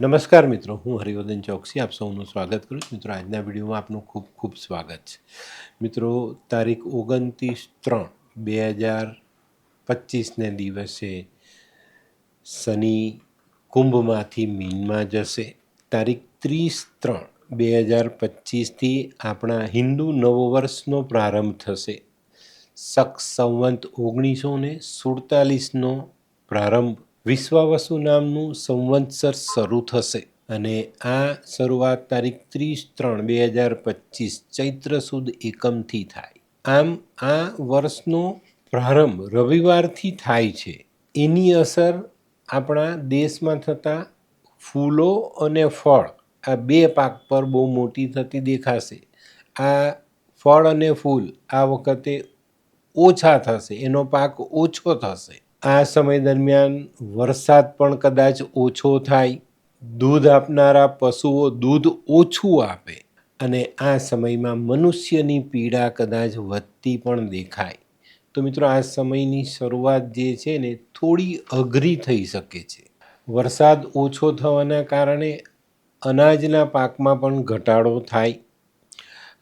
નમસ્કાર મિત્રો, હું હરિવર્ધન ચોકસી, આપ સૌનું સ્વાગત કરું છું. મિત્રો, આજના વિડીયોમાં આપનું ખૂબ ખૂબ સ્વાગત છે. મિત્રો, તારીખ ઓગણત્રીસ ત્રણ બે હજાર પચીસને દિવસે શનિ કુંભમાંથી મીનમાં જશે. તારીખ ત્રીસ ત્રણ બે હજાર પચીસથી આપણા હિન્દુ નવવર્ષનો પ્રારંભ થશે. શક સંવંત ઓગણીસો ને સુડતાલીસનો પ્રારંભ વિશ્વાવસુ નામનું સંવત્સર શરૂ થશે અને આ શરૂઆત તારીખ ત્રીસ ત્રણ બે હજાર પચીસ ચૈત્ર સુદ એકમથી થાય. આમ આ વર્ષનો પ્રારંભ રવિવારથી થાય છે. એની અસર આપણા દેશમાં થતા ફૂલો અને ફળ, આ બે પાક પર બહુ મોટી થતી દેખાશે. આ ફળ અને ફૂલ આ વખતે ઓછા થશે, એનો પાક ઓછો થશે. આ સમય દરમિયાન વરસાદ પણ કદાચ ઓછો થાય, દૂધ આપનારા પશુઓ દૂધ ઓછું આપે અને આ સમયમાં મનુષ્યની પીડા કદાચ વધતી પણ દેખાય. તો મિત્રો, આ સમયની શરૂઆત જે છે ને, થોડી અઘરી થઈ શકે છે. વરસાદ ઓછો થવાના કારણે અનાજના પાકમાં પણ ઘટાડો થાય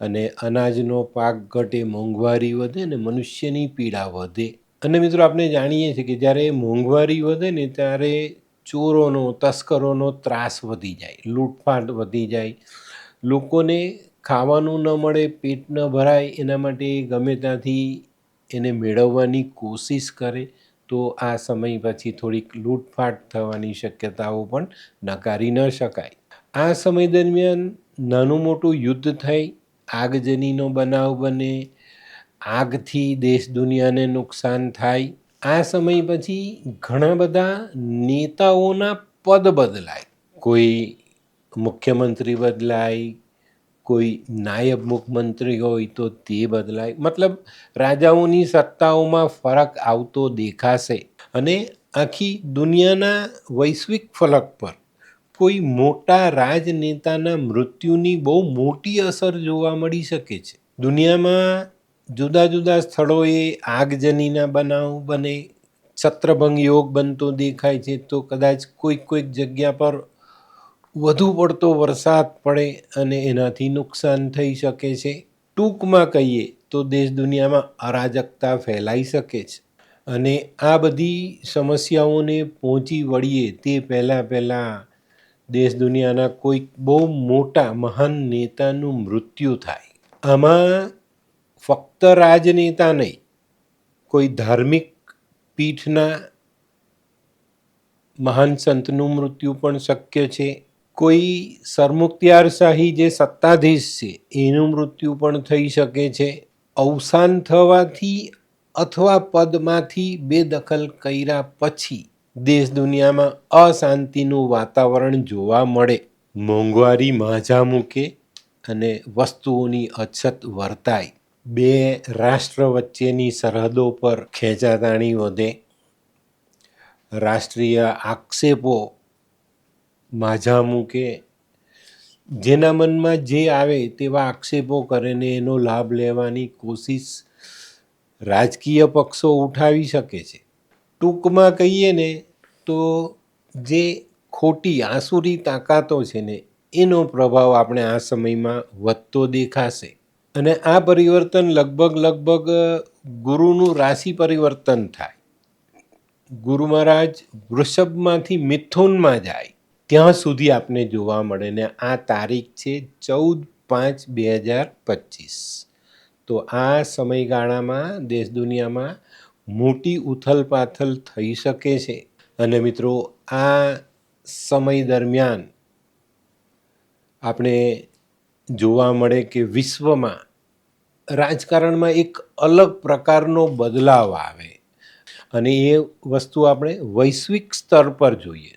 અને અનાજનો પાક ઘટે, મોંઘવારી વધે ને મનુષ્યની પીડા વધે. અને મિત્રો આપણે જાણીએ છીએ કે જ્યારે મોંઘવારી વધે ને ત્યારે ચોરોનો, તસ્કરોનો ત્રાસ વધી જાય, લૂંટફાટ વધી જાય. લોકોને ખાવાનું ન મળે, પેટ ન ભરાય, એના માટે ગમે ત્યાંથી એને મેળવવાની કોશિશ કરે, તો આ સમય પછી થોડીક લૂંટફાટ થવાની શક્યતાઓ પણ નકારી ન શકાય. આ સમય દરમિયાન નાનું મોટું યુદ્ધ થાય આગજનીનો બનાવ બને આગથી દેશ દુનિયાને નુકસાન થાય. આ સમય પછી ઘણા બધા નેતાઓના પદ બદલાય. કોઈ મુખ્યમંત્રી બદલાય, કોઈ નાયબ મુખ્યમંત્રી હોય તો તે બદલાય. મતલબ રાજાઓની સત્તાઓમાં ફરક આવતો દેખાશે. અને આખી દુનિયાના વૈશ્વિક ફલક પર કોઈ મોટા રાજનેતાના મૃત્યુની બહુ મોટી અસર જોવા મળી શકે છે. દુનિયામાં જુદા જુદા સ્થળોએ આગજનીના બનાવ બને, છત્રભંગ યોગ બનતો દેખાય છે તો કદાચ કોઈક કોઈક જગ્યા પર વધુ પડતો વરસાદ પડે અને એનાથી નુકસાન થઈ શકે છે. ટૂંકમાં કહીએ તો દેશ દુનિયામાં અરાજકતા ફેલાઈ શકે છે અને આ બધી સમસ્યાઓને પહોંચી વળીએ તે પહેલાં પહેલાં દેશ દુનિયાના કોઈક બહુ મોટા મહાન નેતાનું મૃત્યુ થાય. આમાં ફક્ત રાજનેતા નહીં, કોઈ ધાર્મિક પીઠના મહાન સંતનું મૃત્યુ પણ શક્ય છે. કોઈ સરમુખત્યારશાહી જે સત્તાધીશ છે, એનું મૃત્યુ પણ થઈ શકે છે. અવસાન થવાથી અથવા પદમાંથી બેદખલ કર્યા પછી દેશ દુનિયામાં અશાંતિનું વાતાવરણ જોવા મળે. મોંઘવારી માઝા મૂકે અને વસ્તુઓની અછત વર્તાય. બે રાષ્ટ્ર વચ્ચેની સરહદો પર ખેંચાતાણી વધે. રાષ્ટ્રીય આક્ષેપો માઝા મૂકે. જેના મનમાં જે આવે તેવા આક્ષેપો કરે ને એનો લાભ લેવાની કોશિશ રાજકીય પક્ષો ઉઠાવી શકે છે. ટૂંકમાં કહીએ ને તો જે ખોટી આંસુરી તાકાતો છે ને એનો પ્રભાવ આપણે આ સમયમાં વધતો દેખાશે. અને આ પરિવર્તન લગભગ લગભગ ગુરુનું રાશિ પરિવર્તન થાય. ગુરુ મહારાજ વૃષભમાંથી મિથુનમાં જાય. ત્યાં સુધી આપને જોવા મળે ને આ તારીખ છે ચૌદ પાંચ બે હજાર પચીસ. તો આ સમયગાળામાં દેશ દુનિયામાં મોટી ઉથલપાથલ થઈ શકે છે. અને મિત્રો, આ સમય દરમિયાન આપણે જોવા મળે કે વિશ્વમાં રાજકારણમાં એક અલગ પ્રકારનો બદલાવ આવે. અને એ વસ્તુ આપણે વૈશ્વિક સ્તર પર જોઈએ.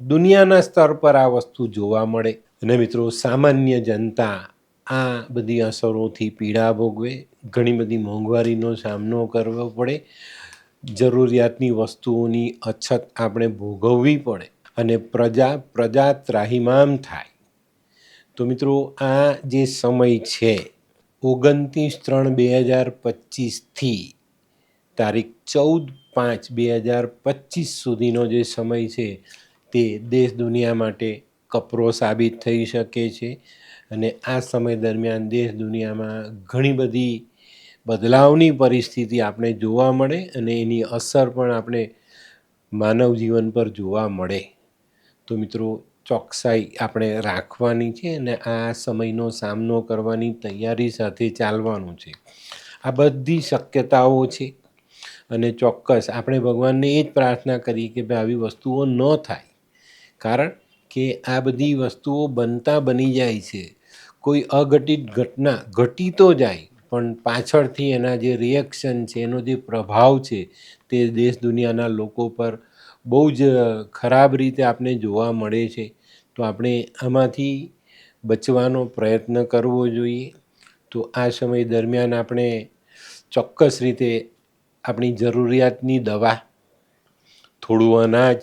દુનિયાના સ્તર પર આ વસ્તુ જોવા મળે. અને મિત્રો, સામાન્ય જનતા આ બધી અસરોથી પીડા ભોગવે. ઘણી બધી મોંઘવારીનો સામનો કરવો પડે. જરૂરિયાતની વસ્તુઓની અછત આપણે ભોગવવી પડે. અને પ્રજા પ્રજા ત્રાહિમામ થાય. તો મિત્રો, આ જે સમય છે ઓગણત્રીસ ત્રણ બે હજાર પચીસથી તારીખ ચૌદ પાંચ બે હજાર પચીસ સુધીનો જે સમય છે તે દેશ દુનિયા માટે કપરો સાબિત થઈ શકે છે અને આ સમય દરમિયાન દેશ દુનિયામાં ઘણી બધી બદલાવની પરિસ્થિતિ આપણે જોવા મળે અને એની અસર પણ આપણે માનવ જીવન પર જોવા મળે. તો મિત્રો ચોકસાઈ આપણે રાખવાની છે અને આ સમયનો સામનો કરવાની તૈયારી સાથે ચાલવાનું છે. આ બધી શક્યતાઓ છે અને ચોક્કસ આપણે ભગવાનને એ જ પ્રાર્થના કરી કે ભાઈ આવી વસ્તુઓ ન થાય. કારણ કે આ બધી વસ્તુઓ બનતા બની જાય છે. કોઈ અઘટિત ઘટના ઘટી તો જાય, પણ પાછળથી એના જે રિએક્શન છે, એનો જે પ્રભાવ છે, તે દેશ દુનિયાના લોકો પર બહુ જ ખરાબ રીતે આપણે જોવા મળે છે. તો આપણે આમાંથી બચવાનો પ્રયત્ન કરવો જોઈએ. તો આ સમય દરમિયાન આપણે ચોક્કસ રીતે આપણી જરૂરિયાતની દવા થોડું અનાજ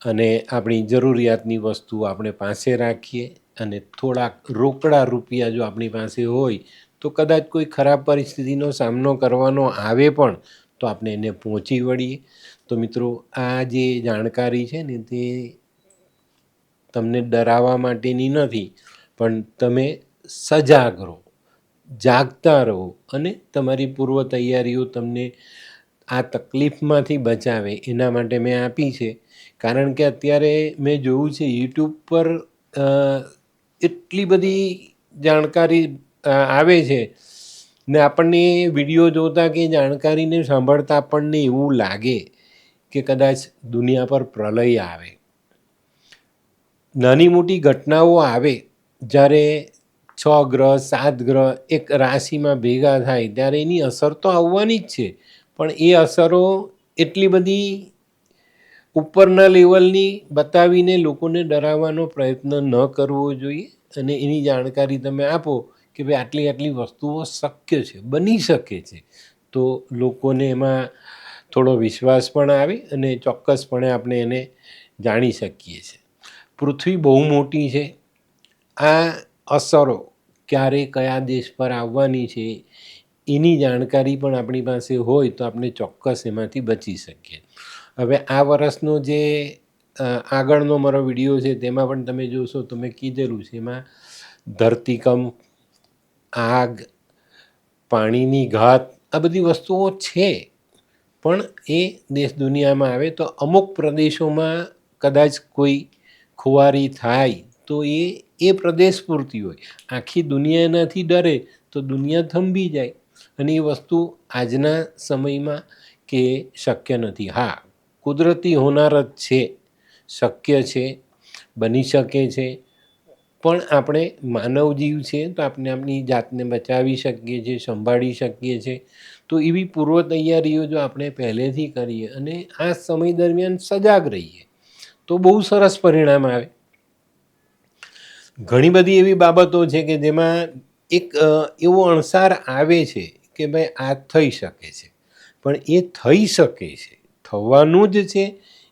અને આપણી જરૂરિયાતની વસ્તુ આપણે પાસે રાખીએ અને થોડાક રોકડા રૂપિયા જો આપણી પાસે હોય તો કદાચ કોઈ ખરાબ પરિસ્થિતિનો સામનો કરવાનો આવે પણ તો આપણે એને પહોંચી વળીએ. તો મિત્રો, આ જે જાણકારી છે ને તે તમને ડરાવવા માટેની નથી, પણ તમે સજાગ રહો, જાગતા રહો અને તમારી પૂર્વ તૈયારીઓ તમને આ તકલીફમાંથી બચાવે. એના માટે મેં આપી છે. કારણ કે અત્યારે મેં જોયું છે, યુટ્યુબ પર એટલી બધી જાણકારી આવે છે ને આપણને વીડિયો જોતાં કે જાણકારીને સાંભળતા આપણને એવું લાગે કે કદાચ દુનિયા પર પ્રલય આવે. નાની મોટી ઘટનાઓ આવે, જ્યારે છ ગ્રહ, સાત ગ્રહ એક રાશિમાં ભેગા થાય, ત્યારે એની અસર તો આવવાની જ છે. પણ એ અસરો એટલી બધી ઉપરના લેવલની બતાવીને લોકોને ડરાવવાનો પ્રયત્ન ન કરવો જોઈએ અને એની જાણકારી તમે આપો કે ભાઈ આટલી આટલી વસ્તુઓ શક્ય છે, બની શકે છે. તો લોકોને એમાં થોડો વિશ્વાસ પણ આવે અને ચોક્કસપણે આપણે એને જાણી શકીએ છીએ. પૃથ્વી બહુ મોટી છે. આ અસરો ક્યારે કયા દેશ પર આવવાની છે એની જાણકારી પણ આપણી પાસે હોય તો આપણે ચોક્કસ એમાંથી બચી શકીએ. હવે આ વર્ષનો જે આગળનો મારો વીડિયો છે તેમાં પણ તમે જોશો તો મેં કીધેલું છે એમાં ધરતીકંપ, આગ, પાણીની ઘાત, આ બધી વસ્તુઓ છે. પણ એ દેશ દુનિયામાં આવે તો અમુક પ્રદેશોમાં કદાચ કોઈ ખુવારી થાય, તો એ એ પ્રદેશ પૂરતી હોય. આખી દુનિયા એનાથી ડરે, તો દુનિયા થંભી જાય. અને એ વસ્તુ આજના સમયમાં કે શક્ય નથી. હા, કુદરતી હોનાર જ છે, શક્ય છે, બની શકે છે. પણ આપણે માનવ જીવ છે, તો આપણે આપણી જાતને બચાવી શકીએ છીએ, સંભાળી શકીએ છીએ. તો એવી પૂર્વ તૈયારીઓ જો આપણે પહેલેથી કરીએ અને આ સમય દરમિયાન સજાગ રહીએ તો બહુ સરસ પરિણામ આવે. ઘણી બધી એવી બાબતો છે કે જેમાં એક એવો અણસાર આવે છે કે ભાઈ આ થઈ શકે છે. પણ એ થઈ શકે છે, થવાનું જ છે,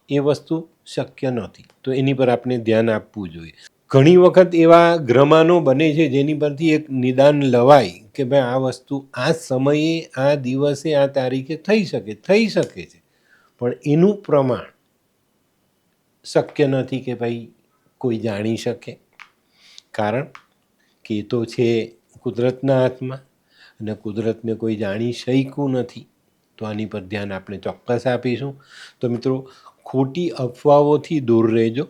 એ વસ્તુ શક્ય નથી. તો એની પર આપણે ધ્યાન આપવું જોઈએ. ઘણી વખત એવા ગ્રહમાનો બને છે જેની પરથી એક નિદાન લવાય કે ભાઈ આ વસ્તુ આ સમયે, આ દિવસે, આ તારીખે થઈ શકે થઈ શકે છે. પણ એનું પ્રમાણ શક્ય નથી કે ભાઈ કોઈ જાણી શકે. કારણ કે એ તો છે કુદરતના હાથમાં અને કુદરતને કોઈ જાણી શક્યું નથી. તો આની પર ધ્યાન આપણે ચોક્કસ આપીશું. તો મિત્રો, ખોટી અફવાઓથી દૂર રહેજો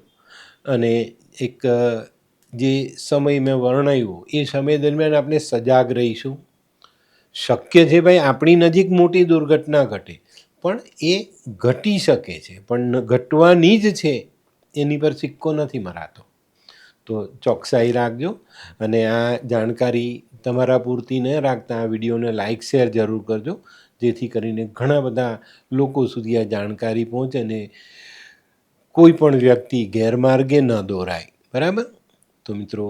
અને એક જે સમય મેં વર્ણવ્યો, એ સમય દરમિયાન આપણે સજાગ રહીશું. શક્ય છે ભાઈ આપણી નજીક મોટી દુર્ઘટના ઘટે. પણ એ ઘટી શકે છે, પણ ઘટવાની જ છે, એની પર સિક્કો નથી મરાતો. તો ચોકસાઈ રાખજો અને આ જાણકારી તમારા પૂરતી ન રાખતા આ વિડીયોને લાઇક શેર જરૂર કરજો, જેથી કરીને ઘણા બધા લોકો સુધી આ જાણકારી પહોંચે અને કોઈ પણ વ્યક્તિ ગેરમાર્ગે ન દોરાય. બરાબર? તો મિત્રો,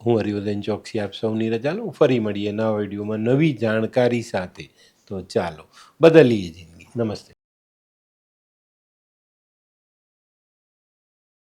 હું હરિવર્ધન ચોકસી આપ સૌની રજા લઉં ફરી મળીએ નવા વિડીયોમાં નવી જાણકારી સાથે. તો ચાલો. બદલીએ જિંદગી. નમસ્તે.